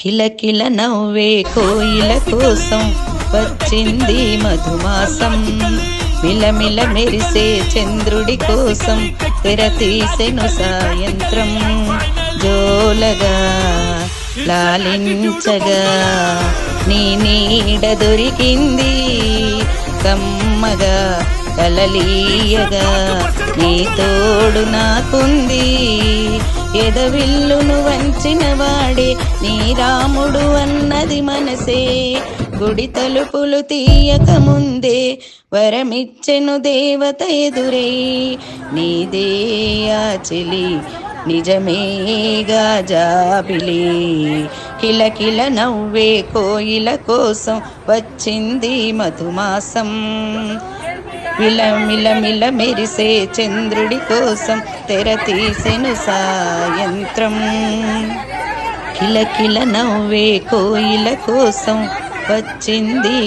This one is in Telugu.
కిలకిల నవ్వే కోయిల కోసం వచ్చింది మధుమాసం. మిలమిల మెరిసే చంద్రుడి కోసం తెర తీసెను సాయంత్రం. జోలగా లాలించగా నీ నీడ దొరికింది కమ్మగా కలలీయగా. నీ తోడు నాకుంది ఎదవిల్లును వచ్చిన వాడే నీ రాముడు అన్నది మనసే. గుడి తలుపులు తీయక ముందే వరమిచ్చెను దేవత ఎదురై. నీదే ఆ చెలి నిజమేగా జాబిలి. కిలకిల నవ్వే కోయిల కోసం వచ్చింది మధుమాసం. మిల మిల మెరిసే చంద్రుడి కోసం తెర తీసెను సాయంత్రం. కిలకిల నవ్వే కోయిల కోసం వచ్చింది